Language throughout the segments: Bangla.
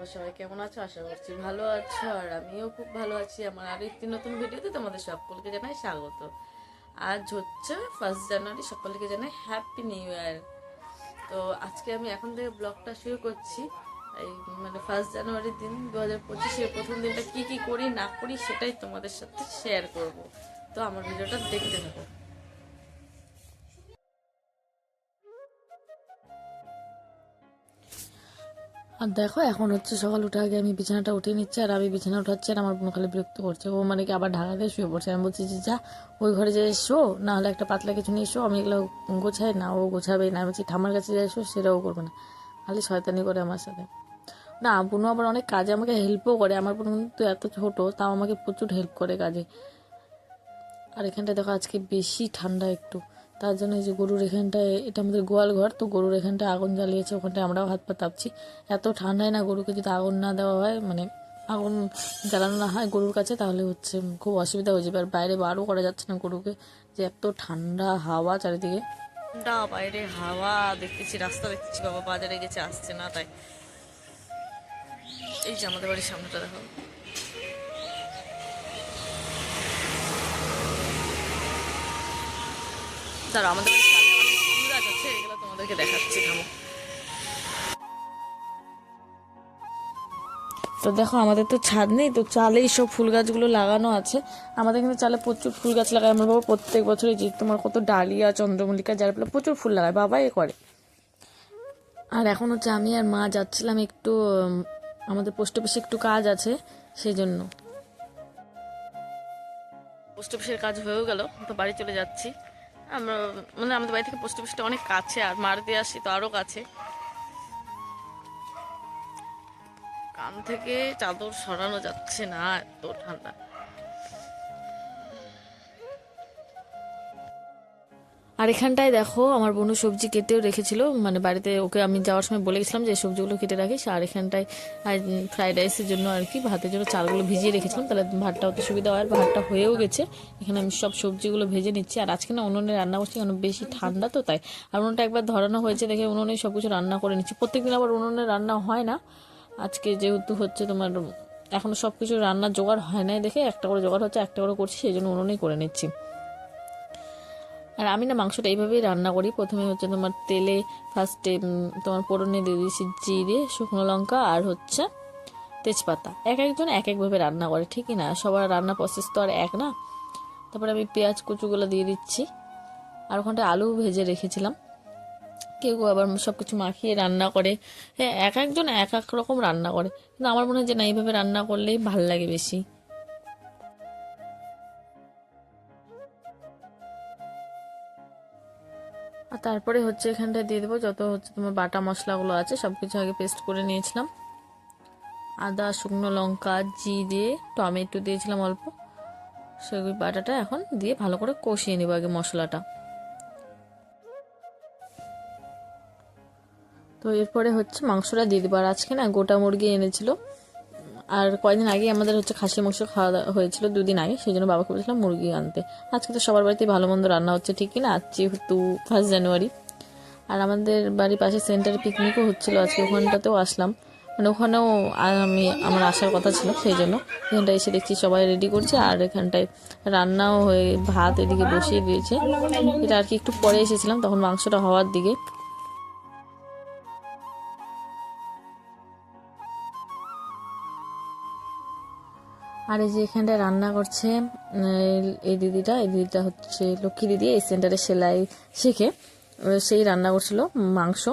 তোমরা সবাই কেমন আছো? আশা করছি ভালো আছো, আর আমিও খুব ভালো আছি। আমার আরও একটি নতুন ভিডিওতে তোমাদের সকলকে জানাই স্বাগত। আজ হচ্ছে ফার্স্ট জানুয়ারি সকলকে জানাই হ্যাপি নিউ ইয়ার তো আজকে আমি এখন থেকে ব্লগটা শুরু করছি। এই মানে ফার্স্ট জানুয়ারির দিন দু হাজার পঁচিশের প্রথম দিনটা কী কী করি, না করি, সেটাই তোমাদের সাথে শেয়ার করব। তো আমার ভিডিওটা দেখতে থাকো। আর দেখো, এখন হচ্ছে সকাল উঠে আগে আমি বিছানাটা উঠিয়ে নিচ্ছি, আর আমি বিছানা উঠাচ্ছি, আর আমার বোন খালি বিরক্ত করছে। ও মানে কি আবার ঢাকা দিয়ে শুয়ে পড়ছে। আমি বলছি যে যা, ওই ঘরে যে এসো না হলে একটা পাতলা কিছু নিয়ে এসো, আমি এগুলো গোছাই, না ও গোছাবে না। আমি বলছি, ঠাম্মার কাছে যে এসো, সেটাও করবে না। খালি শয়তানি করে আমার সাথে। না বোনও আবার অনেক কাজে আমাকে হেল্পও করে। আমার বোন কিন্তু এত ছোট, তাও আমাকে প্রচুর হেল্প করে কাজে। আর এখানটায় দেখো, আজকে বেশি ঠান্ডা একটু। তার জন্য এই যে গরুর এখানটায় এটা আমাদের গোয়াল ঘর, তো গরুর এখানটায় আগুন জ্বালিয়েছে ওখানটায় আমরাও হাত পা তাপছি। এত ঠান্ডায় না গরুকে যদি আগুন না দেওয়া হয় মানে আগুন জ্বালানো না হয় গরুর কাছে, তাহলে হচ্ছে খুব অসুবিধা হয়ে যাবে। আর বাইরে বারও করা যাচ্ছে না গরুকে, যে এত ঠান্ডা হাওয়া চারিদিকে। ঠান্ডা, বাইরে হাওয়া, দেখতেছি, রাস্তা দেখতেছি, বাবা বাজারে গেছে, আসছে না, তাই। এই যে আমাদের বাড়ির সামনেটা, দেখো। আমাদের গাছ আছে এগুলো তোমাদেরকে দেখাচ্ছি থামো। তো দেখো আমাদের তো ছাদ নেই তো চালেই সব ফুল গাছগুলো লাগানো আছে। আমাদের কিন্তু চালে প্রচুর ফুল গাছ লাগায়। আমার বাবা প্রত্যেক বছরই যে তোমার কত ডালিয়া চন্দ্রমল্লিকা যার ফলে প্রচুর ফুল লাগায়। বাবা এ করে। আর এখন হচ্ছে আমি আর মা যাচ্ছিলাম একটু আমাদের পোস্ট অফিসে একটু কাজ আছে সেই জন্য পোস্ট অফিসের কাজ হয়েও গেল তো বাড়ি চলে যাচ্ছি। আমরা মানে আমাদের বাড়ি থেকে পোস্ট অফিসটা অনেক কাছে, আর মার দিয়ে আসি তো আরও কাছে। কান থেকে চাদর সরানো যাচ্ছে না, এত ঠান্ডা। আর এখানটায় দেখো, আমার বোনু সবজি কেটেও রেখেছিল। মানে বাড়িতে ওকে আমি যাওয়ার সময় বলে গেছিলাম যে, সবজিগুলো কেটে রাখিস। আর এখানটায় ফ্রাইড রাইসের জন্য আর কি, ভাতের জন্য চালগুলো ভিজিয়ে রেখেছিলাম। তাহলে ভাতটা হতে সুবিধা হয়, আর ভাতটা হয়েও গেছে। এখানে আমি সব সবজিগুলো ভেজে নিচ্ছি। আর আজকে না উনুনে রান্না করছি, কারণ বেশি ঠান্ডা তো, তাই। আর উনুনটা একবার ধরানো হয়েছে দেখে উনুনে সব কিছু রান্না করে নিচ্ছি। প্রত্যেকদিন আবার উনুনে রান্না হয় না। আজকে যেহেতু হচ্ছে তোমার, এখনও সব কিছু রান্নার জোগাড় হয় নাই দেখে, একটা করে জোগাড় হচ্ছে, একটা করে করছি, সেই জন্য উনুনেই করে নিচ্ছি। আর আমি না মাংসটা এইভাবেই রান্না করি। প্রথমে হচ্ছে তোমার তেলে ফার্স্টে তোমার পোড়নে দিয়ে দিয়েছি জিরে, শুকনো লঙ্কা আর হচ্ছে তেজপাতা। এক একজন এক একভাবে রান্না করে, ঠিকই না? সবার রান্না প্রসেস তো আর এক না? তারপরে আমি পেঁয়াজ কুচুগুলো দিয়ে দিচ্ছি। আর ওখানটা আলু ভেজে রেখেছিলাম। কেউ আবার সব কিছু মাখিয়ে রান্না করে। হ্যাঁ এক একজন এক এক রকম রান্না করে। কিন্তু আমার মনে হয় যে না, এইভাবে রান্না করলেই ভালো লাগে বেশি। তারপরে হচ্ছে এখানটায় দিয়ে দেবো যত হচ্ছে তোমার বাটা মশলাগুলো আছে সব কিছু আগে পেস্ট করে নিয়েছিলাম। আদা, শুকনো লঙ্কা, জিরে, টমেটো দিয়েছিলাম অল্প। সেগুলি বাটাটা এখন দিয়ে ভালো করে কষিয়ে নেব আগে মশলাটা। তো এরপরে হচ্ছে মাংসটা দিয়ে দেবো। আর আজকে না গোটা মুরগি এনেছিল। আর কয়েকদিন আগে আমাদের হচ্ছে খাসি মাংস খাওয়া হয়েছিল দুদিন আগে সেই জন্য বাবাকে বলেছিলাম মুরগি আনতে। আজকে তো সবার বাড়িতে ভালো মন্দ রান্না হচ্ছে ঠিকই না? আজ যেহেতু ফার্স্ট জানুয়ারি। আর আমাদের বাড়ির পাশে সেন্টারে পিকনিকও হচ্ছিল, আজকে ওখানটাতেও আসলাম। মানে ওখানেও আমি, আমার আসার কথা ছিল সেই জন্য এখানটায় এসে দেখছি সবাই রেডি করছে, আর এখানটায় রান্নাও হয়ে, ভাত এদিকে বসিয়ে দিয়েছে। এটা আর কি একটু পরে এসেছিলাম, তখন মাংসটা হওয়ার দিকে। আর এই যে এখানটায় রান্না করছে এই দিদিটা এই দিদিটা হচ্ছে লক্ষ্মী দিদি, এই সেন্টারে সেলাই শিখে সেই রান্না করছিল মাংস।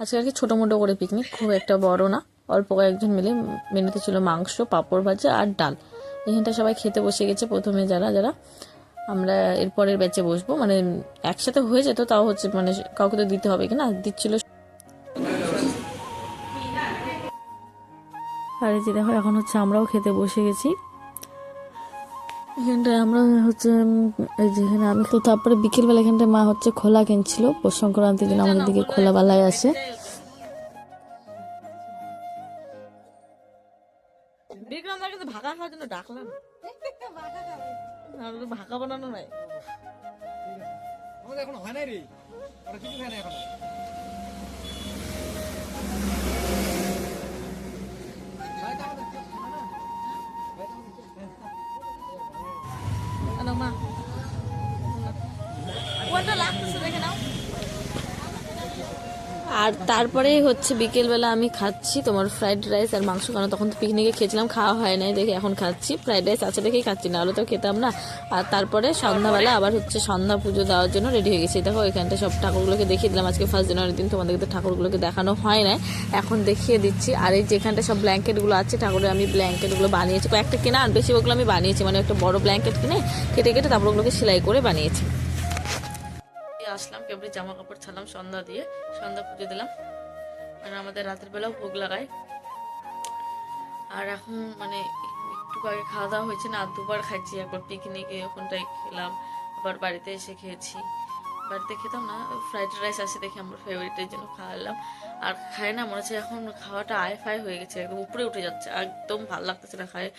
আজকে আর কি ছোটো মোটো করে পিকনিক খুব একটা বড় না, অল্প কয়েকজন মিলে মেনুতে ছিল মাংস, পাঁপড় ভাজা আর ডাল। এখানটা সবাই খেতে বসে গেছে প্রথমে যারা যারা। আমরা এরপরের ব্যাচে বসবো মানে একসাথে হয়ে যেত, তাও হচ্ছে মানে কাউকে তো দিতে হবে কিনা দিচ্ছিল আর এই যে দেখো এখন হচ্ছে আমরাও খেতে বসে গেছি। এখানটায় আমরা হচ্ছে এই যে এখানে আমি তো তারপরে বিকেলবেলা এখানটায় মা হচ্ছে খোলা কিনছিল। পৌষ সংক্রান্তির দিন আমাদের দিকে খোলা বেলায় আসে বিক্রম দা কিন্তু ভাগা খাওয়ার জন্য ডাকলাম। ভাগা বানানো নাই। আমাদের এখন হয় নাই রে। কিছু খায় না এখন। আর তারপরে হচ্ছে বিকেলবেলা আমি খাচ্ছি তোমার ফ্রাইড রাইস আর মাংস, কারণ তখন তো পিকনিকে খেয়েছিলাম, খাওয়া হয় নাই দেখে এখন খাচ্ছি। ফ্রাইড রাইস আছে দেখেই খাচ্ছি না হলে তো খেতাম না। আর তারপরে সন্ধ্যাবেলা আবার হচ্ছে সন্ধ্যা পুজো দেওয়ার জন্য রেডি হয়ে গেছি। দেখো এখানটা সব ঠাকুরগুলোকে দেখিয়ে দিলাম। আজকে ফার্স্ট জানুয়ারির দিন তোমাদেরকে তো ঠাকুরগুলোকে দেখানো হয় না এখন দেখিয়ে দিচ্ছি। আর এই যেখানটা সব ব্ল্যাঙ্কেটগুলো আছে, ঠাকুরের আমি ব্ল্যাঙ্কেটগুলো বানিয়েছি। কয়েকটা কেনা আর বেশি ওগুলো আমি বানিয়েছি। মানে একটা বড় ব্ল্যাঙ্কেট কিনে কেটে কেটে তারপর ওগুলোকে সেলাই করে বানিয়েছি। আসলাম কেবলি জামা কাপড় ছাড়লাম, সন্ধ্যা দিয়ে, সন্ধ্যা পুজো দিলাম। আর আমাদের রাতের বেলাও ভোগ লাগায়। আর এখন মানে একটু আগে খাওয়া দাওয়া হয়েছে না, দুবার খাইছি, একবার পিকনিকে ওখানটায় খেলাম, আবার বাড়িতে এসে খেয়েছি। বাড়িতে খেতাম না ফ্রাইড রাইস আছে দেখে আমার ফেভারিটের জন্য খাওয়ালাম। আর খায় না, মনে হচ্ছে এখন খাওয়াটা আয় ফাই হয়ে গেছে, একদম উপরে উঠে যাচ্ছে, একদম ভালো লাগতেছে না খায়।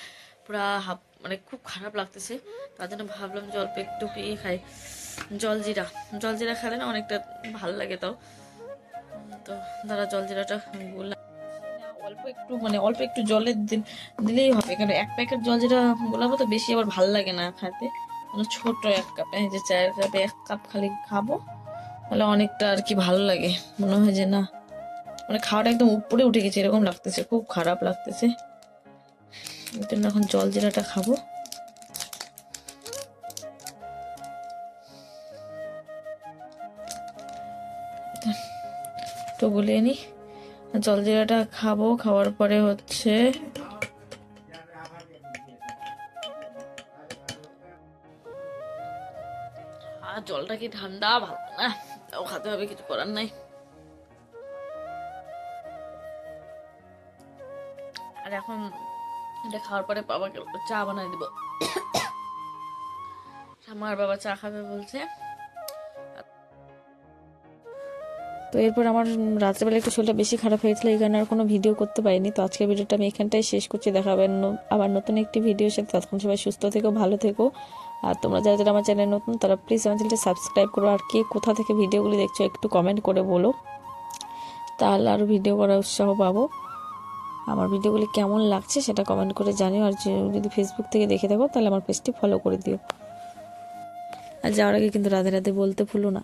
পুরা হাফ মানে খুব খারাপ লাগতেছে। তার জন্য ভাবলাম যে অল্প একটু ইয়ে খাই। জলজিরা। জলজিরা খেলে না অনেকটা ভালো লাগে তাও। তো দাদা জলজিরাটা গোলা অল্প একটু মানে অল্প একটু জলে দিলেই হবে। কারণ এক প্যাকেট জলজিরা গোলাবো তো বেশি আবার ভালো লাগে না খেতে। মানে ছোট এক কাপে যে চায়ের কাপে এক কাপ খালি খাব, তাহলে অনেকটা আর কি ভালো লাগে। মনে হয় যে না মানে খাওয়াটা একদম উপরে উঠে গেছে, এরকম লাগতেছে, খুব খারাপ লাগতেছে। এখন জলজিরাটা খাব। তো বলিয়ে নি। জলজিরাটা খাব, খাওয়ার পরে হচ্ছে আর জলটা কি ঠান্ডা? ভালো না। তাও খাতে হবে, কিছু করার নাই। আর এখন এটা খাওয়ার পরে বাবাকে চা বানাই দিব। আমার বাবা চা খাবে বলছে। তো এরপর আমার রাত্রেবেলা একটু শরীরটা বেশি খারাপ হয়েছিল, এই কারণে আর কোনো ভিডিও করতে পারিনি। তো আজকের ভিডিওটা আমি এখানটাই শেষ করছি। দেখাবেন আবার নতুন একটি ভিডিওর সাথে। ততক্ষণ সবাই সুস্থ থেকো, ভালো থেকো। আর তোমরা যারা যারা আমার চ্যানেল নতুন, তারা প্লিজ আমার চ্যানেলটা সাবস্ক্রাইব করো। আর কে কোথা থেকে ভিডিওগুলি দেখছ একটু কমেন্ট করে বলো। তাহলে আরও ভিডিও করার উৎসাহ পাবো। আমার ভিডিওগুলি কেমন লাগছে সেটা কমেন্ট করে জানিও। আর যদি ফেসবুক থেকে দেখে থাকো, তাহলে আমার পেজটি ফলো করে দিও। আর যাওয়ার আগে কিন্তু রাধে রাধে বলতে ভুলো না।